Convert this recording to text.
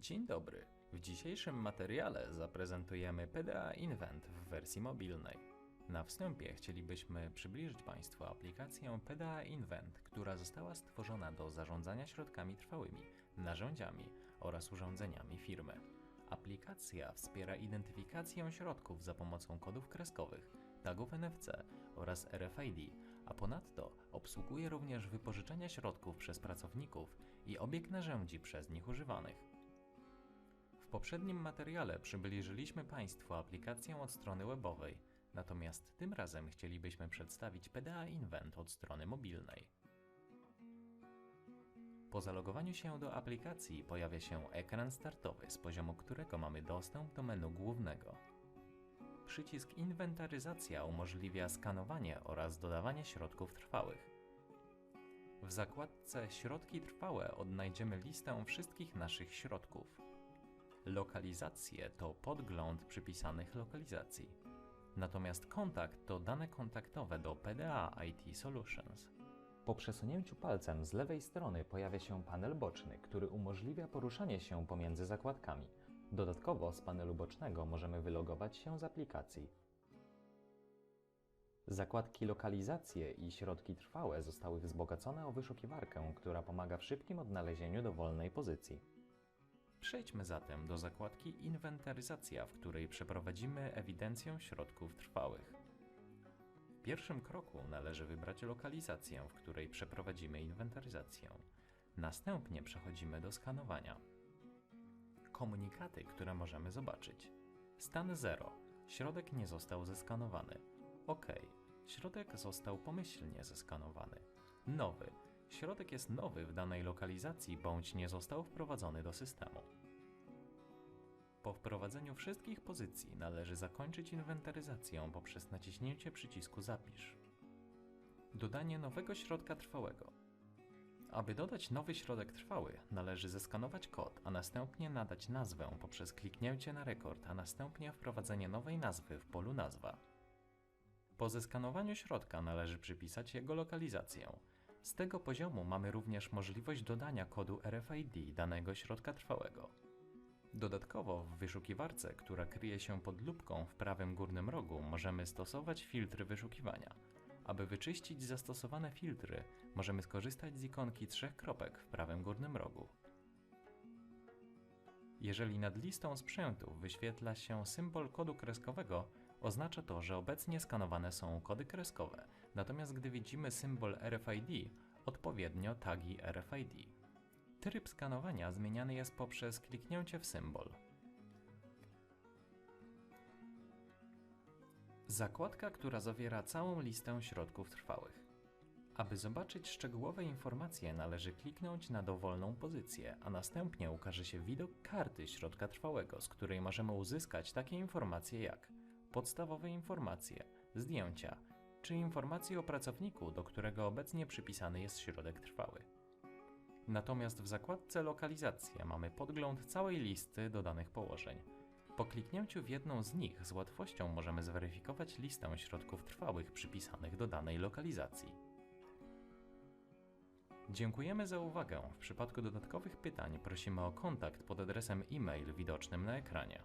Dzień dobry. W dzisiejszym materiale zaprezentujemy PDA Invent w wersji mobilnej. Na wstępie chcielibyśmy przybliżyć Państwu aplikację PDA Invent, która została stworzona do zarządzania środkami trwałymi, narzędziami oraz urządzeniami firmy. Aplikacja wspiera identyfikację środków za pomocą kodów kreskowych, tagów NFC oraz RFID, a ponadto obsługuje również wypożyczenia środków przez pracowników i obieg narzędzi przez nich używanych. Poprzednim materiale przybliżyliśmy Państwu aplikację od strony webowej, natomiast tym razem chcielibyśmy przedstawić PDA Invent od strony mobilnej. Po zalogowaniu się do aplikacji pojawia się ekran startowy, z poziomu którego mamy dostęp do menu głównego. Przycisk Inwentaryzacja umożliwia skanowanie oraz dodawanie środków trwałych. W zakładce Środki trwałe odnajdziemy listę wszystkich naszych środków. Lokalizacje to podgląd przypisanych lokalizacji. Natomiast kontakt to dane kontaktowe do PDA IT Solutions. Po przesunięciu palcem z lewej strony pojawia się panel boczny, który umożliwia poruszanie się pomiędzy zakładkami. Dodatkowo z panelu bocznego możemy wylogować się z aplikacji. Zakładki Lokalizacje i Środki trwałe zostały wzbogacone o wyszukiwarkę, która pomaga w szybkim odnalezieniu dowolnej pozycji. Przejdźmy zatem do zakładki Inwentaryzacja, w której przeprowadzimy ewidencję środków trwałych. W pierwszym kroku należy wybrać lokalizację, w której przeprowadzimy inwentaryzację. Następnie przechodzimy do skanowania. Komunikaty, które możemy zobaczyć. Stan 0. Środek nie został zeskanowany. OK. Środek został pomyślnie zeskanowany. Nowy. Środek jest nowy w danej lokalizacji bądź nie został wprowadzony do systemu. Po wprowadzeniu wszystkich pozycji należy zakończyć inwentaryzację poprzez naciśnięcie przycisku Zapisz. Dodanie nowego środka trwałego. Aby dodać nowy środek trwały, należy zeskanować kod, a następnie nadać nazwę poprzez kliknięcie na rekord, a następnie wprowadzenie nowej nazwy w polu nazwa. Po zeskanowaniu środka należy przypisać jego lokalizację. Z tego poziomu mamy również możliwość dodania kodu RFID danego środka trwałego. Dodatkowo w wyszukiwarce, która kryje się pod lupką w prawym górnym rogu, możemy stosować filtry wyszukiwania. Aby wyczyścić zastosowane filtry, możemy skorzystać z ikonki trzech kropek w prawym górnym rogu. Jeżeli nad listą sprzętów wyświetla się symbol kodu kreskowego, oznacza to, że obecnie skanowane są kody kreskowe, natomiast gdy widzimy symbol RFID, odpowiednio tagi RFID. Tryb skanowania zmieniany jest poprzez kliknięcie w symbol. Zakładka, która zawiera całą listę środków trwałych. Aby zobaczyć szczegółowe informacje, należy kliknąć na dowolną pozycję, a następnie ukaże się widok karty środka trwałego, z której możemy uzyskać takie informacje jak podstawowe informacje, zdjęcia czy informacje o pracowniku, do którego obecnie przypisany jest środek trwały. Natomiast w zakładce Lokalizacja mamy podgląd całej listy dodanych położeń. Po kliknięciu w jedną z nich z łatwością możemy zweryfikować listę środków trwałych przypisanych do danej lokalizacji. Dziękujemy za uwagę. W przypadku dodatkowych pytań prosimy o kontakt pod adresem e-mail widocznym na ekranie.